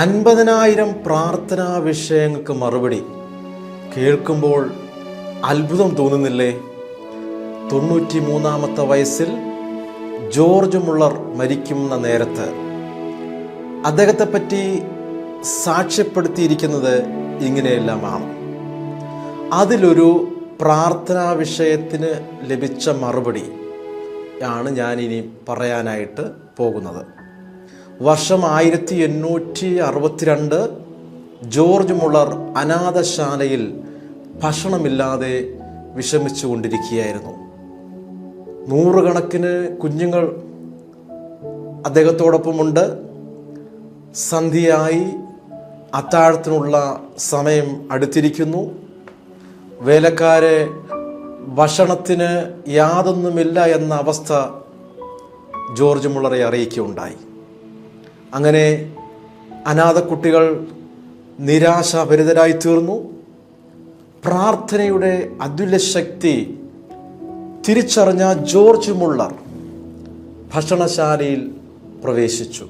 അൻപതിനായിരം പ്രാർത്ഥനാ വിഷയങ്ങൾക്ക് മറുപടി. കേൾക്കുമ്പോൾ അത്ഭുതം തോന്നുന്നില്ലേ? തൊണ്ണൂറ്റി മൂന്നാമത്തെ വയസ്സിൽ ജോർജ് മുള്ളർ മരിക്കുന്ന നേരത്ത് അദ്ദേഹത്തെ പറ്റി സാക്ഷ്യപ്പെടുത്തിയിരിക്കുന്നത് ഇങ്ങനെയെല്ലാമാണ്. അതിലൊരു പ്രാർത്ഥനാ വിഷയത്തിന് ലഭിച്ച മറുപടി ആണ് ഞാനിനി പറയാനായിട്ട് പോകുന്നത്. വർഷം ആയിരത്തി എണ്ണൂറ്റി അറുപത്തിരണ്ട് ജോർജ് മുള്ളർ അനാഥശാലയിൽ ഭക്ഷണമില്ലാതെ വിഷമിച്ചു കൊണ്ടിരിക്കുകയായിരുന്നു നൂറുകണക്കിന് കുഞ്ഞുങ്ങൾ അദ്ദേഹത്തോടൊപ്പമുണ്ട്. സന്ധ്യയായി അത്താഴത്തിനുള്ള സമയം അടുത്തിരിക്കുന്നു. വേലക്കാരെ ഭക്ഷണത്തിന് യാതൊന്നുമില്ല എന്ന അവസ്ഥ ജോർജ് മുള്ളറെ അറിയിക്കുകയുണ്ടായി. അങ്ങനെ അനാഥ കുട്ടികൾ നിരാശാഭരിതരായി തീർന്നു പ്രാർത്ഥനയുടെ അതുല്യ ശക്തി തിരിച്ചറിഞ്ഞ ജോർജ് മുള്ളർ ഭക്ഷണശാലയിൽ പ്രവേശിച്ചു.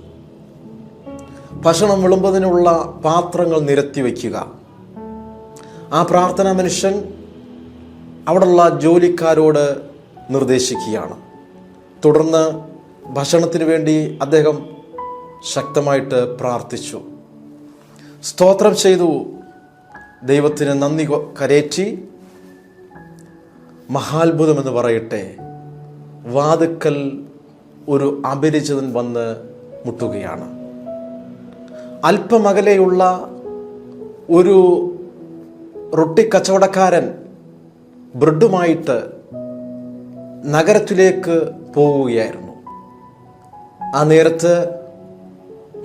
ഭക്ഷണം വിളുമ്പതിനുള്ള പാത്രങ്ങൾ നിരത്തി വയ്ക്കുക. ആ പ്രാർത്ഥനാ മനുഷ്യൻ അവിടെയുള്ള ജോലിക്കാരോട് നിർദ്ദേശിക്കുകയാണ്. തുടർന്ന് ഭക്ഷണത്തിന് വേണ്ടി അദ്ദേഹം ശക്തമായിട്ട് പ്രാർത്ഥിച്ചു. സ്തോത്രം ചെയ്തു. ദൈവത്തിന് നന്ദി കരേറ്റി. മഹാത്ഭുതമെന്ന് പറയട്ടെ. വാതുക്കൽ ഒരു അപരിചിതൻ വന്ന് മുട്ടുകയാണ്. അല്പമകലെയുള്ള ഒരു റൊട്ടി കച്ചവടക്കാരൻ ബ്രെഡുമായിട്ട് നഗരത്തിലേക്ക് പോവുകയായിരുന്നു. ആ നേരത്ത്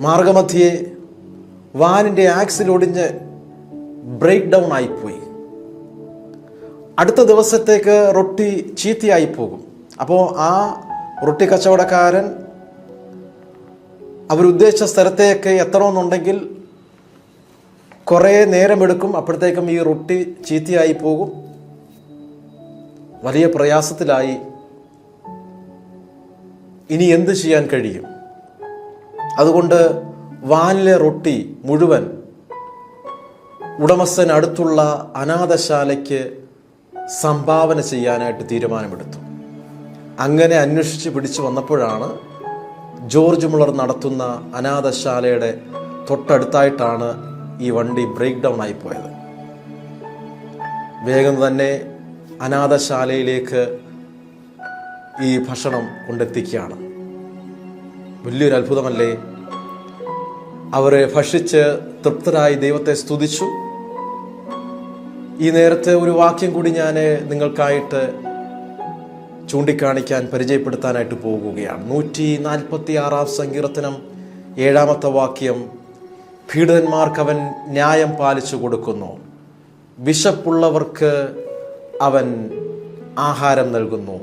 മാർഗമധ്യേ വാനിന്റെ ആക്സിൽ ഒടിഞ്ഞ് ബ്രേക്ക് ഡൗൺ ആയിപ്പോയി. അടുത്ത ദിവസത്തേക്ക് റൊട്ടി ചീത്തയായി പോകും. അപ്പോൾ ആ റൊട്ടി കച്ചവടക്കാരൻ അവരുദ്ദേശിച്ച സ്ഥലത്തേക്ക് എത്തണമെന്നുണ്ടെങ്കിൽ കുറേ നേരമെടുക്കും. അപ്പോഴത്തേക്കും ഈ റൊട്ടി ചീത്തയായി പോകും. വലിയ പ്രയാസത്തിലായി. ഇനി എന്ത് ചെയ്യാൻ കഴിയും? അതുകൊണ്ട് വാനിലെ റൊട്ടി മുഴുവൻ ഉടമസ്ഥൻ അടുത്തുള്ള അനാഥശാലയ്ക്ക് സംഭാവന ചെയ്യാനായിട്ട് തീരുമാനമെടുത്തു. അങ്ങനെ അന്വേഷിച്ച് പിടിച്ചു വന്നപ്പോഴാണ് ജോർജ് മുളർ നടത്തുന്ന അനാഥശാലയുടെ തൊട്ടടുത്തായിട്ടാണ് ഈ വണ്ടി ബ്രേക്ക് ഡൗൺ ആയി പോയത്. വേഗം തന്നെ അനാഥശാലയിലേക്ക് ഈ ഭക്ഷണം കൊണ്ടെത്തിക്കുകയാണ്. വലിയൊരു അത്ഭുതമല്ലേ? അവരെ ഭക്ഷിച്ച് തൃപ്തരായി ദൈവത്തെ സ്തുതിച്ചു. ഈ നേരത്തെ ഒരു വാക്യം കൂടി ഞാൻ നിങ്ങൾക്കായിട്ട് ചൂണ്ടിക്കാണിക്കാൻ പരിചയപ്പെടുത്താനായിട്ട് പോകുകയാണ്. നൂറ്റി നാൽപ്പത്തി ആറാം സങ്കീർത്തനം ഏഴാമത്തെ വാക്യം പീഡിതന്മാർക്ക് അവൻ ന്യായം പാലിച്ചു കൊടുക്കുന്നു. വിശപ്പുള്ളവർക്ക് അവൻ ആഹാരം നൽകുന്നു.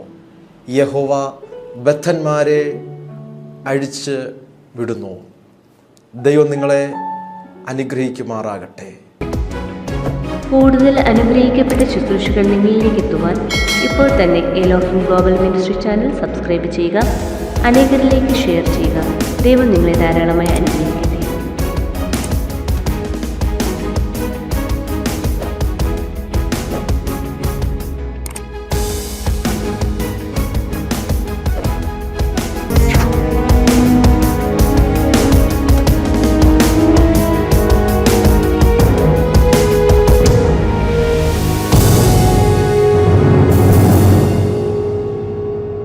യഹോവ ബദ്ധന്മാരെ അഴിച്ച് വിടുന്നു. ദൈവം നിങ്ങളെ അനുഗ്രഹിക്കുമാറാകട്ടെ. കൂടുതൽ അനുഗ്രഹിക്കപ്പെട്ട ശുശ്രൂഷകൾ നിങ്ങളിലേക്ക് എത്തുവാൻ ഇപ്പോൾ തന്നെ എലോഫിൻ ഗ്ലോബൽ മിനിസ്ട്രി ചാനൽ സബ്സ്ക്രൈബ് ചെയ്യുക അനേകരിലേക്ക് ഷെയർ ചെയ്യുക. ദൈവം നിങ്ങളെ ധാരാളമായി അനുഗ്രഹിക്കും